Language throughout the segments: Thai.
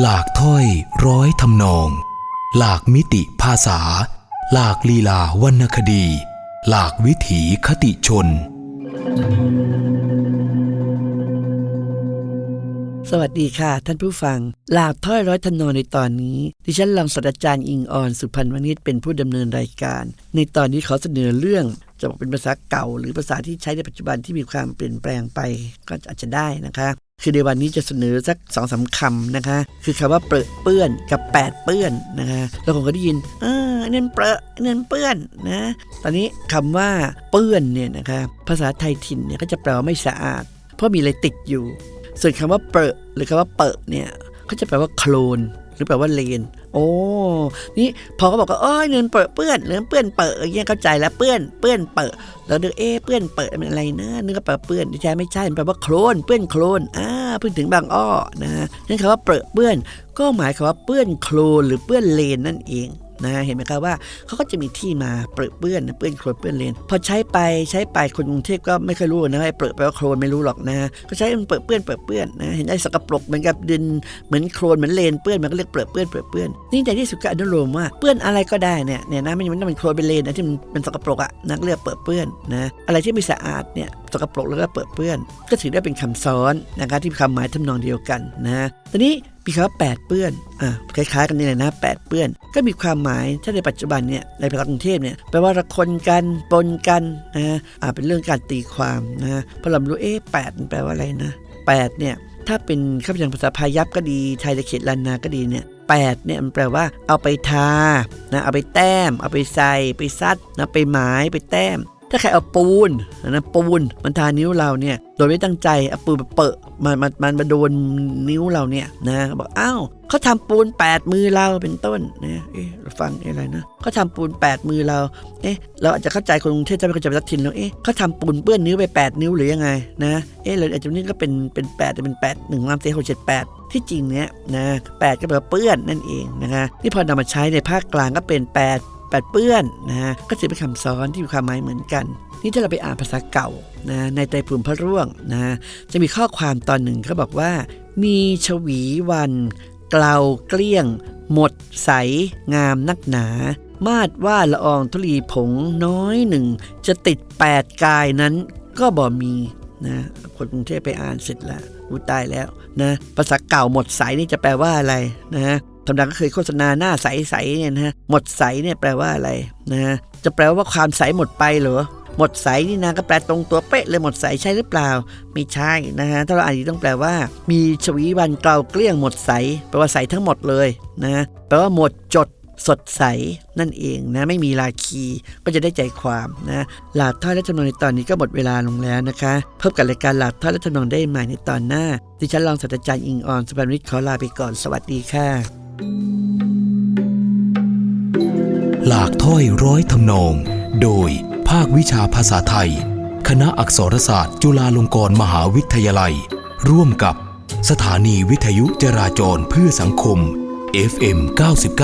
หลากถ้อยร้อยทำนอง หลากมิติภาษา หลากลีลาวรรณคดี หลากวิถีคติชน สวัสดีค่ะ ท่านผู้ฟัง หลากถ้อยร้อยทำนองในตอนนี้ ดิฉันรองศาสตราจารย์อิงออนสุพรรณวณิชเป็นผู้ดำเนินรายการ ในตอนนี้ขอเสนอเรื่องจะบอกเป็นภาษาเก่า หรือภาษาที่ใช้ในปัจจุบันที่มีความเปลี่ยนแปลงไปก็อาจจะได้นะคะ คือในวันนี้จะเสนอสักสองสามคำนะคะ คือคำว่าเปรอะเปื้อนกับแปดเปื้อนนะคะเราคงก็ได้ยินเออเนินเปรอะอันนั่นเปื้อนนะตอนนี้คำว่าเปื้อนเนี่ยนะคะภาษาไทยถิ่นเนี่ยก็จะแปลว่าไม่สะอาด เพราะมีอะไรติดอยู่ ส่วนคำว่าเปรอะหรือคำว่าเปอะเนี่ยเขาจะแปลว่าโคลนหรือแปลว่าเลน โอ้นี่พอเขาบอกว่าเอ้ยเนินเปรอนเปื้อนเนินเปื้อนเปอะอย่างเงี้ยเข้าใจแล้วเปื้อนเปื้อนเปอะแล้วนึกเอ๊เปื้อนเปอะมันอะไรนะนึกว่าแปลว่าเปื้อนที่แท้ไม่ใช่มันแปลว่าโคลนเปื้อนโคลนอ่าพิ่งถึงบางอ้อนะนั่นคำว่าเปรอะเปื้อนก็หมายความว่าเปื้อนโคลนหรือเปื้อนเลนนั่นเอง นะเห็นไหมครับว่าเขาก็จะมีที่มาเปรอเปื้อนเปื้อนโคลนเปื้อนเลนพอใช้ไปใช้ไปคนกรุงเทพก็ไม่เคยรู้นะไอ้เปรอะแปลว่าโคลนไม่รู้หรอกนะก็ใช้มันเปรอะเปื้อนเปรอะเปื้อนนะเห็นไอ้สกปรกเหมือนกับดินเหมือนโคลนเหมือนเลนเปื้อนมันก็เรียกเปรอะเปื้อนเปรอะเปื้อนนี่แต่ที่สุดก็อนุโลมว่าเปื้อนอะไรก็ได้เนี่ยเนี่ยนะไม่มันต้องเป็นโคลนเป็นเลนนะที่มันเป็นสกปรกอะนะก็เรียกเปรอะเปื้อนนะอะไรที่ไม่สะอาดเนี่ยสกปรกแล้วก็เปรอะเปื้อน ก็ถือได้เป็นคำซ้อนนะคะที่ควาหมายทำนองเดียวกันนะทีนี้ มีคำว่าแปดเปื้อน อ่าคล้ายๆ กันนี่เลยนะแปดเปื้อน ก็มีความหมายถ้าในปัจจุบันเนี่ยในภาษากรุงเทพเนี่ยแปลว่าระคนกันปนกันนะอ่าเป็นเรื่องการตีความนะเพราะเรารู้เอ๊ะแปดมันแปลว่าอะไรนะแปดเนี่ยถ้าเป็นคำอย่าภาษาพายัพก็ดีไทยตะเข็ดลันนาก็ดีเนี่ยแปดเนี่ยมันแปลว่าเอาไปทานะเอาไปแต้ม เอาไปใส่ไปซัดนะไปหมายไปแต้ม ถ้าใครเอาปูนนะปูนมันทานิ้วเราเนี่ย โดยไม่ตั้งใจเอาปูนมาเปอะมันมันมันมาโดนนิ้วเราเนี่ยนะบอกอ้าวเขาทำปูนแปดมือเราเป็นต้นนะเอ๊ะฟังอะไรนะเขาทำปูนแปดมือเราเอ๊ะเราอาจจะเข้าใจคนกรุงเทพจะไม่เข้าใจภาษาถิ่นแล้วเอ๊ะเขาทำปูนเปื้อนนิ้วไปแปดนิ้วหรือยังไงนะเอ๊ะเราอาจจะนี่ก็เป็นเป็นแปดแต่เป็นแปดหนึ่งลำเสียหกเจ็ดแปดที่จริงเนี่ยนะแปดก็แปลว่าเปื้อนนั่นเองนะคะนี่พอนำมาใช้ในภาคกลางก็เป็นแปด แปดเปื้อนนะฮะก็ถือเป็นคำซ้อนที่มีความหมายเหมือนกัน นี่ถ้าเราไปอ่านภาษาเก่านะในไตรภูมิพระร่วงนะจะมีข้อความตอนหนึ่งเขาบอกว่า มีชวีวันเกลาเกลี้ยง หมดใส งามนักหนา มาดว่าละอองธุลีผงน้อยหนึ่ง จะติดแปดกายนั้นก็บ่มีนะคนกรุงเทพไปอ่านเสร็จแล้วรู้ตายแล้วนะภาษาเก่าหมดใสนี่จะแปลว่าอะไรนะ ธรรมดาก็เคยโฆษณาหน้าใสๆเนี่ยนะฮะหมดใสเนี่ยแปลว่าอะไรนะฮะจะแปลว่าความใสหมดไปเหรอหมดใสนี่นะก็แปลตรงตัวเป๊ะเลยหมดใสใช่หรือเปล่าไม่ใช่นะฮะถ้าเราอ่านดีต้องแปลว่า มีชวีวันเกลาเกลี้ยงหมดใสแปลว่าใสทั้งหมดเลยนะแปลว่าหมดจดสดใสนั่นเองนะไม่มีลาคีก็จะได้ใจความนะหลาดท่อยและจำนวนในตอนนี้ก็หมดเวลาลงแล้วนะคะพบกับรายการหลาดท่อยและจำนวนได้ใหม่ในตอนหน้าดิฉันรองศาสตราจารย์อิงออนสุพรรณวิทขอลาไปก่อนสวัสดีค่ะ หลากถ้อยร้อยทำนอง โดยภาควิชาภาษาไทย คณะอักษรศาสตร์จุฬาลงกรณ์มหาวิทยาลัย ร่วมกับสถานีวิทยุจราจรเพื่อสังคม FM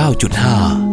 99.5